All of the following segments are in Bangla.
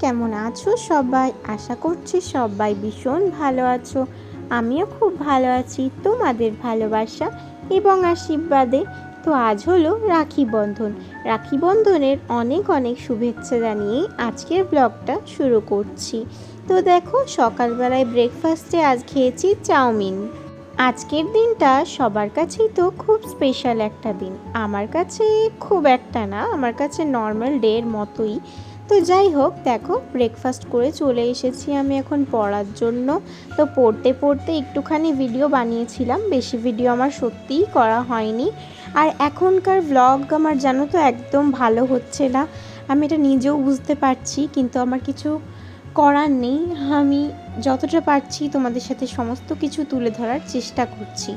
কেমন আছো সবাই? আশা করছি সবাই ভীষণ ভালো আছো। আমিও খুব ভালো আছি, তোমাদের ভালোবাসা এবং আশীর্বাদে। তো আজ হলো রাখি বন্ধন। রাখি বন্ধনের অনেক অনেক শুভেচ্ছা জানিয়ে আজকের ব্লগটা শুরু করছি। তো দেখো, সকালবেলায় ব্রেকফাস্টে আজ খেয়েছি চাউমিন। আজকের দিনটা সবার কাছেই তো খুব স্পেশাল একটা দিন। আমার কাছে খুব একটা না, আমার কাছে নর্মাল ডের মতোই। তো যাই হোক, দেখো ব্রেকফাস্ট করে চলে এসেছি আমি এখন পড়ার জন্য। তো পড়তে পড়তে একটুখানি ভিডিও বানিয়েছিলাম, বেশি ভিডিও আমার সত্যিই করা হয়নি। আর এখনকার ব্লগ আমার জানো তো একদম ভালো হচ্ছে না। আমি এটা নিজেও বুঝতে পারছি, কিন্তু আমার কিছু করার নেই। আমি যতটা পারছি তোমাদের সাথে সমস্ত কিছু তুলে ধরার চেষ্টা করছি।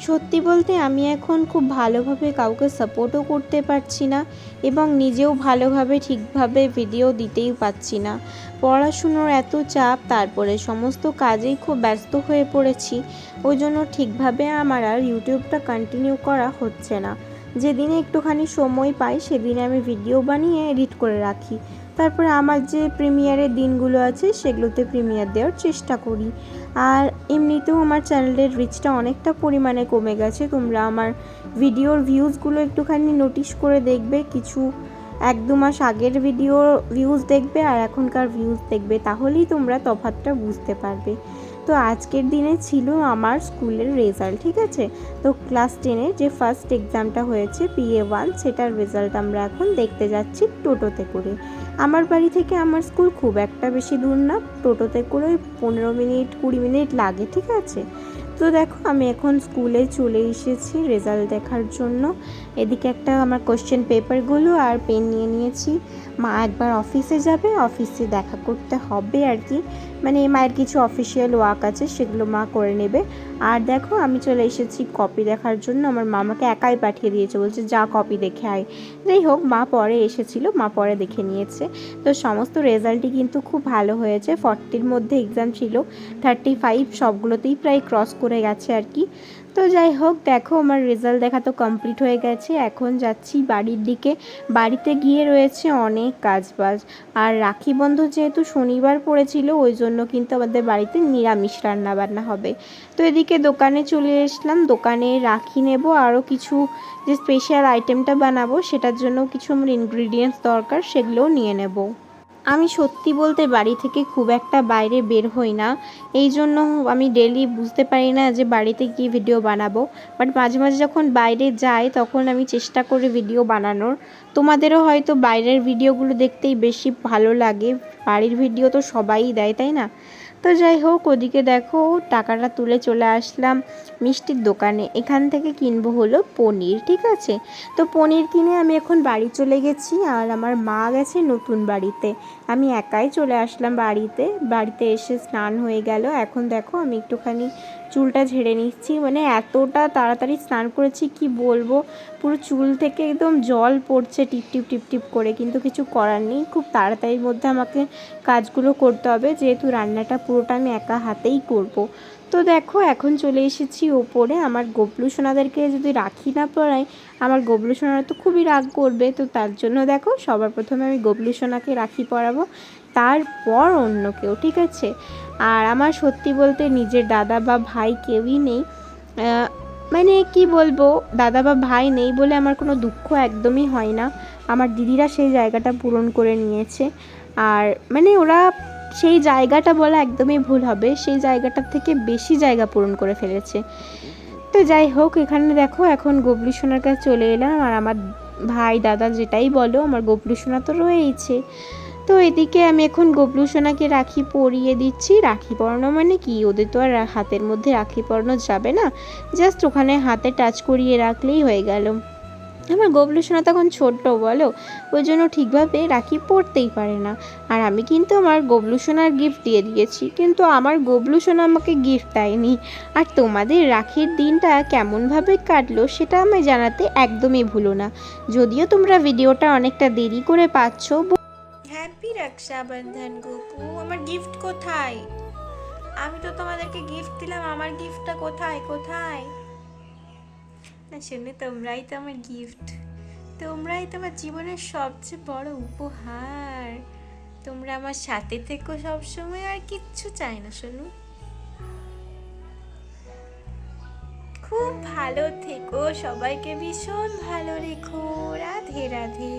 সত্যি বলতে আমি এখন খুব ভালোভাবে কাউকে সাপোর্টও করতে পারছি না এবং নিজেও ভালোভাবে, ঠিকভাবে ভিডিও দিতেই পারছি না। পড়াশুনোর এত চাপ, তারপরে সমস্ত কাজেই খুব ব্যস্ত হয়ে পড়েছি। ওই জন্য ঠিকভাবে আমার আর ইউটিউবটা কন্টিনিউ করা হচ্ছে না। যেদিনে একটুখানি সময় পাই, সেদিনে আমি ভিডিও বানিয়ে এডিট করে রাখি। তারপরে আমার যে প্রিমিয়ারের দিনগুলো আছে, সেগুলোতে প্রিমিয়ার দেওয়ার চেষ্টা করি। আর এমনিতেও আমার চ্যানেলের রিচটা অনেকটা পরিমাণে কমে গেছে। তোমরা আমার ভিডিওর ভিউজগুলো একটুখানি নোটিশ করে দেখবে। কিছু এক দু মাস আগের ভিডিও ভিউজ দেখবে আর এখনকার ভিউজ দেখবে। তাহলেই তোমরা তফাতটা বুঝতে পারবে। তো আজকের দিনে ছিল আমার স্কুলের রেজাল্ট ঠিক আছে? তো ক্লাস টেনের যে ফার্স্ট এক্সামটা হয়েছে পিএ ওয়ান সেটার রেজাল্ট আমরা এখন দেখতে যাচ্ছি টোটোতে করে। আমার বাড়ি থেকে আমার স্কুল খুব একটা বেশি দূর না, টোটোতে করে ওই পনেরো মিনিট, কুড়ি মিনিট লাগে, ঠিক আছে? তো দেখো, আমি এখন স্কুলে চলে এসেছি রেজাল্ট দেখার জন্য। এদিকে একটা আমার কোশ্চেন পেপারগুলো আর পেন নিয়ে নিয়েছি। মা একবার অফিসে যাবে অফিসে দেখা করতে হবে আর কি। মানে মায়ের কিছু অফিসিয়াল ওয়ার্ক আছে, সেগুলো মা করে নেবে। আর দেখো, আমি চলে এসেছি কপি দেখার জন্য। আমার মামাকে একাই পাঠিয়ে দিয়েছে, বলছে, যা কপি দেখে আয়। যাই হোক, মা পরে এসেছিল, মা পরে দেখে নিয়েছে। তো সমস্ত রেজাল্টই কিন্তু খুব ভালো হয়েছে। ফর্টির মধ্যে এক্সাম ছিল থার্টি ফাইভ সবগুলোতেই প্রায় ক্রস করে গেছে আর কি। তো যাই হোক, দেখো আমার রেজাল্ট দেখা তো কমপ্লিট হয়ে গেছে। এখন যাচ্ছি বাড়ির দিকে। বাড়িতে গিয়ে রয়েছে অনেক কাজবাজ। আর রাখি বন্ধ যেহেতু শনিবার পড়েছিল, ওই জন্য কিন্তু আমাদের বাড়িতে নিরামিষ রান্না বান্না হবে। তো এদিকে দোকানে চলে এসলাম। দোকানে রাখি নেব, আরও কিছু যে স্পেশাল আইটেমটা বানাবো, সেটার জন্য কিছু আমার ইনগ্রিডিয়েন্টস দরকার, সেগুলোও নিয়ে নেব। আমি সত্যি বলতে বাড়ি থেকে খুব একটা বাইরে বের হই না। এই জন্য আমি ডেলি বুঝতে পারি না যে বাড়িতে কি ভিডিও বানাবো। বাট মাঝে মাঝে যখন বাইরে যাই, তখন আমি চেষ্টা করি ভিডিও বানানোর। তোমাদেরও হয়তো বাইরের ভিডিওগুলো দেখতেই বেশি ভালো লাগে। বাড়ির ভিডিও তো সবাই দেয়, তাই না? তো যাই হোক, ওদিকে দেখো, টাকাটা তুলে চলে আসলাম মিষ্টির দোকানে। এখান থেকে কিনবো হলো পনির, ঠিক আছে? তো পনির কিনে আমি এখন বাড়ি চলে গেছি, আর আমার মা গেছে নতুন বাড়িতে। আমি একাই চলে আসলাম বাড়িতে। বাড়িতে এসে স্নান হয়ে গেল। এখন দেখো আমি একটুখানি চুলটা ঝেড়ে নিচ্ছি। মানে এতটা তাড়াতাড়ি স্নান করেছি, কি বলব? পুরো চুল থেকে একদম জল পড়ছে টিপ টিপ টিপ টিপ করে। কিন্তু কিছু করার নেই। খুব তাড়াতাড়ির মধ্যে আমাকে কাজগুলো করতে হবে। যেহেতু রান্নাটা পুরোটা আমি একা হাতেই করব। তো দেখো, এখন চলে এসেছি ওপরে আমার গবলু সোনাদেরকে যদি রাখি না পরাই আমার গবলু সোনারা তো খুবই রাগ করবে। তো তার জন্য দেখো, সবার প্রথমে আমি গবলু সোনাকে রাখি পরাবো। তারপর অন্য কেউ, ঠিক আছে? আর আমার সত্যি বলতে নিজের দাদা বা ভাই কেউই নেই। মানে কি বলব, দাদা বা ভাই নেই বলে আমার কোনো দুঃখ একদমই হয় না। আমার দিদিরা সেই জায়গাটা পূরণ করে নিয়েছে। আর মানে ওরা সেই জায়গাটা বলা একদমই ভুল হবে। সেই জায়গাটার থেকে বেশি জায়গা পূরণ করে ফেলেছে। তো যাই হোক, এখানে দেখো, এখন গবলু সোনার কাছে চলে এলাম আর আমার ভাই, দাদা যেটাই বলো, আমার গবলু সোনা তো রয়েইছে। তো এদিকে আমি এখন গবলু সোনাকে রাখি পরিয়ে দিচ্ছি। রাখি পরানো মানে কি? ওদের তো আর হাতের মধ্যে রাখি পরানো যাবে না। জাস্ট ওখানে হাতে টাচ করিয়ে রাখলেই হয়ে গেল। আমার গবলু সোনা তখন ছোট্ট, বলো। ওই জন্য ঠিকভাবে রাখি পড়তেই পারে না। আর আমি কিন্তু আমার গবলু সোনার গিফট দিয়ে দিয়েছি, কিন্তু আমার গবলু সোনা আমাকে গিফট দেয়নি। আর তোমাদের রাখির দিনটা কেমনভাবে কাটলো সেটা আমায় জানাতে একদমই ভুলো না। যদিও তোমরা ভিডিওটা অনেকটা দেরি করে পাচ্ছ হ্যাপি রক্ষাবন্ধন গোপু, আমার গিফট কোথায়? আমি তো তোমাদেরকে গিফট দিলাম, আমার গিফটটা কোথায় কোথায়? শুনে তোমরাই তো আমার গিফট তোমরাই তো আমার জীবনের সবচেয়ে বড় উপহার। তোমরা আমার সাথে থেকো সবসময়, আর কিচ্ছু চাই না শোনো খুব ভালো থেকো, সবাইকে ভীষণ ভালো রেখো। রাধে রাধে।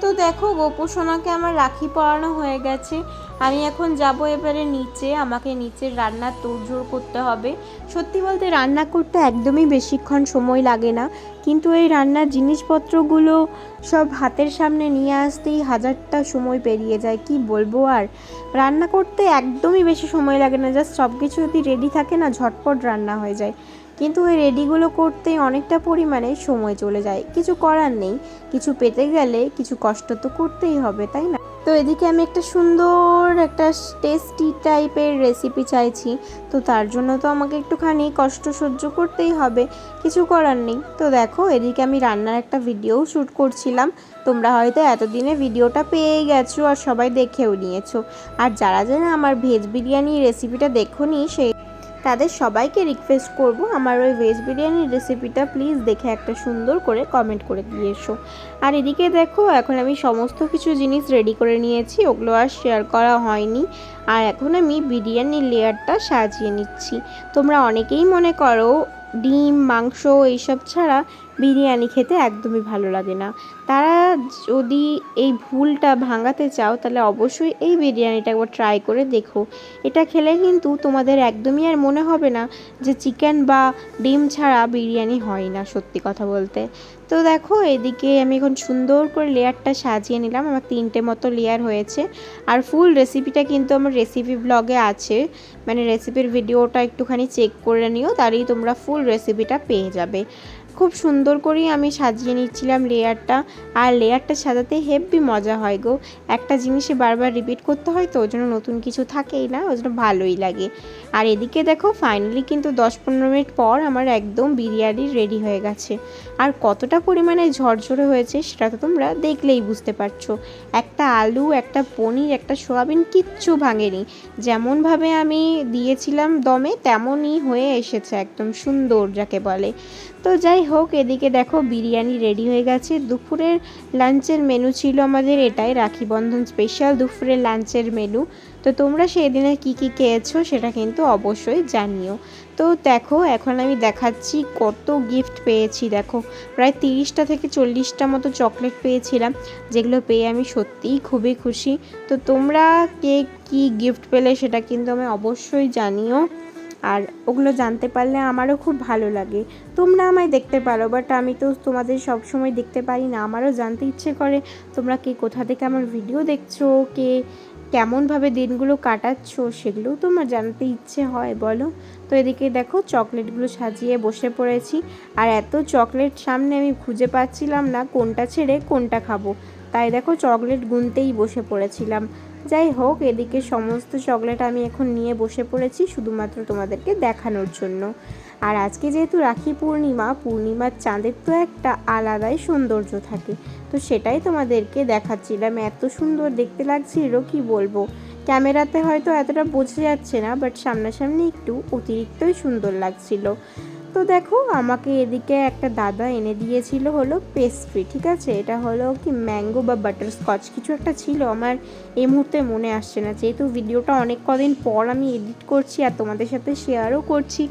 তো দেখো গোপোষণাকে আমার রাখি পরানো হয়ে গেছে। আমি এখন যাব এবারে নিচে, আমাকে নিচে রান্নার তোড়জোড় করতে হবে। সত্যি বলতে রান্না করতে একদমই বেশিক্ষণ সময় লাগে না, কিন্তু এই রান্নার জিনিসপত্রগুলো সব হাতের সামনে নিয়ে আসতেই হাজারটা সময় পেরিয়ে যায়, কি বলব আর? রান্না করতে একদমই বেশি সময় লাগে না, জাস্ট সব কিছু যদি রেডি থাকে না, ঝটপট রান্না হয়ে যায়। কিন্তু ওই রেডিগুলো করতে অনেকটা পরিমাণে সময় চলে যায়, কিছু করার নেই, কিছু পেতে গেলে কিছু কষ্ট তো করতেই হবে, তাই না? তো এদিকে আমি একটা সুন্দর একটা টেস্টি টাইপের রেসিপি চাইছি। তো তার জন্য তো আমাকে একটুখানি কষ্ট সহ্য করতেই হবে, কিছু করার নেই। তো দেখো, এদিকে আমি রান্নার একটা ভিডিও শ্যুট করছিলাম। তোমরা হয়তো এতদিনে ভিডিওটা পেয়ে গেছো আর সবাই দেখেও নিয়েছো। আর যারা যারা আমার ভেজ বিরিয়ানি রেসিপিটা দেখোনি সেই তাদের সবাইকে রিকোয়েস্ট করব আমার ওই ভেজ বিরিয়ানির রেসিপিটা প্লিজ দেখে একটা সুন্দর করে কমেন্ট করে দিয়ে এসো। আর এদিকে দেখো, এখন আমি সমস্ত কিছু জিনিস রেডি করে নিয়েছি, ওগুলো আর শেয়ার করা হয়নি। আর এখন আমি বিরিয়ানির লেয়ারটা সাজিয়ে নিচ্ছি। তোমরা অনেকেই মনে করো ডিম, মাংস, এইসব ছাড়া বিরিয়ানি খেতে একদমই ভালো লাগে না। তারা যদি এই ভুলটা ভাঙাতে চাও, তাহলে অবশ্যই এই বিরিয়ানিটা একবার ট্রাই করে দেখো। এটা খেলে কিন্তু তোমাদের একদমই আর মনে হবে না যে চিকেন বা ডিম ছাড়া বিরিয়ানি হয় না, সত্যি কথা বলতে। তো দেখো, এদিকে আমি এখন সুন্দর করে লেয়ারটা সাজিয়ে নিলাম। আমার তিনটে মতো লেয়ার হয়েছে। আর ফুল রেসিপিটা কিন্তু আমার রেসিপি ব্লগে আছে। মানে রেসিপির ভিডিওটা একটুখানি চেক করে নিও তাহলেই তোমরা ফুল রেসিপিটা পেয়ে যাবে। খুব সুন্দর করেই আমি সাজিয়ে নিচ্ছিলাম লেয়ারটা। আর লেয়ারটা সাজাতে হেভি মজা হয় গো। একটা জিনিসই বারবার রিপিট করতে হয় তো, ওই জন্য নতুন কিছু থাকেই না, ওই জন্য ভালোই লাগে। আর এদিকে দেখো ফাইনালি কিন্তু দশ পনেরো মিনিট পর আমার একদম বিরিয়ানি রেডি হয়ে গেছে। আর কতটা পরিমাণে ঝরঝরে হয়েছে সেটা তো তোমরা দেখলেই বুঝতে পারছ। একটা আলু, একটা পনির, একটা সোয়াবিন কিচ্ছু ভাঙেনি। যেমনভাবে আমি দিয়েছিলাম দমে, তেমনই হয়ে এসেছে একদম সুন্দর, যাকে বলে। তো যাই হোক, এদিকে দেখো বিরিয়ানি রেডি হয়ে গেছে। দুপুরের লাঞ্চের মেনু ছিল আমাদের এটাই, রাখি বন্ধন স্পেশাল দুপুরের লাঞ্চের মেনু তো তোমরা সেই দিনে কী কী খেয়েছো সেটা কিন্তু অবশ্যই জানিও। তো দেখো, এখন আমি দেখাচ্ছি কত গিফট পেয়েছি, দেখো। প্রায় তিরিশটা থেকে চল্লিশটা মতো চকলেট পেয়েছিলাম, যেগুলো পেয়ে আমি সত্যিই খুবই খুশি। তো তোমরা কে কী গিফট পেলে সেটা কিন্তু আমি অবশ্যই জানিও। আর ওগুলো জানতে পারলে আমারও খুব ভালো লাগে। তোমরা আমায় দেখতে পারো বাট আমি তো তোমাদের সব সময় দেখতে পারি না। আমারও জানতে ইচ্ছে করে তোমরা কে কোথা থেকে আমার ভিডিও দেখছ, কে কেমনভাবে দিনগুলো কাটাচ্ছ, সেগুলোও তোমার জানতে ইচ্ছে হয়, বলো। তো এদিকে দেখো চকলেটগুলো সাজিয়ে বসে পড়েছি, আর এত চকলেট সামনে আমি খুঁজে পাচ্ছিলাম না কোনটা ছেড়ে কোনটা খাব। তাই দেখো চকলেট গুনতেই বসে পড়েছিলাম। যাই হোক, এদিকে সমস্ত চকলেট আমি এখন নিয়ে বসে পড়েছি শুধুমাত্র তোমাদেরকে দেখানোর জন্য। আর আজকে যেহেতু রাখি পূর্ণিমা, পূর্ণিমার চাঁদের তো একটা আলাদাই সৌন্দর্য থাকে। তো সেটাই তোমাদেরকে দেখাচ্ছিলাম। এত সুন্দর দেখতে লাগছিল কি বলব? ক্যামেরাতে হয়তো এতটা বোঝা যাচ্ছে না, বাট সামনাসামনি একটু অতিরিক্তই সুন্দর লাগছিল। তো দেখো, আমাকে এদিকে একটা দাদা এনে দিয়েছিল হলো পেস্ট্রি ঠিক আছে? এটা হলো কি ম্যাঙ্গো বা বাটার স্কচ কিছু একটা ছিল, আমার এই মুহূর্তে মনে আসছে না। যেহেতু ভিডিওটা অনেক কদিন পর আমি এডিট করছি আর তোমাদের সাথে শেয়ারও করছি,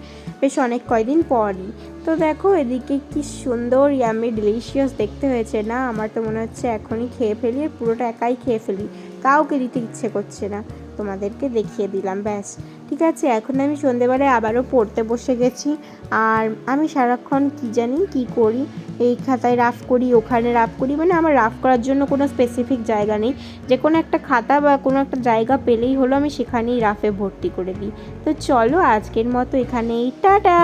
বেশ অনেক কয়দিন পরই। তো দেখো, এদিকে কি সুন্দর ইয়ামি ডিলিশিয়াস দেখতে হয়েছে না? আমার তো মনে হচ্ছে এখনই খেয়ে ফেলি পুরোটা একাই খেয়ে ফেলি। কাউকে দিতে ইচ্ছে করছে না। তোমাদেরকে দেখিয়ে দিলাম, ব্যাস। ঠিক আছে, এখন আমি সন্ধেবেলায় আবারও পড়তে বসে গেছি। আর আমি সারাক্ষণ কি জানি কি করি, এই খাতায় রাফ করি, ওখানে রাফ করি মানে আমার রাফ করার জন্য কোনো স্পেসিফিক জায়গা নেই। যে কোনো একটা খাতা বা কোনো একটা জায়গা পেলেই হলো আমি সেখানেই রাফে ভর্তি করে দিই। তো চলো আজকের মতো এখানেই, টাটা!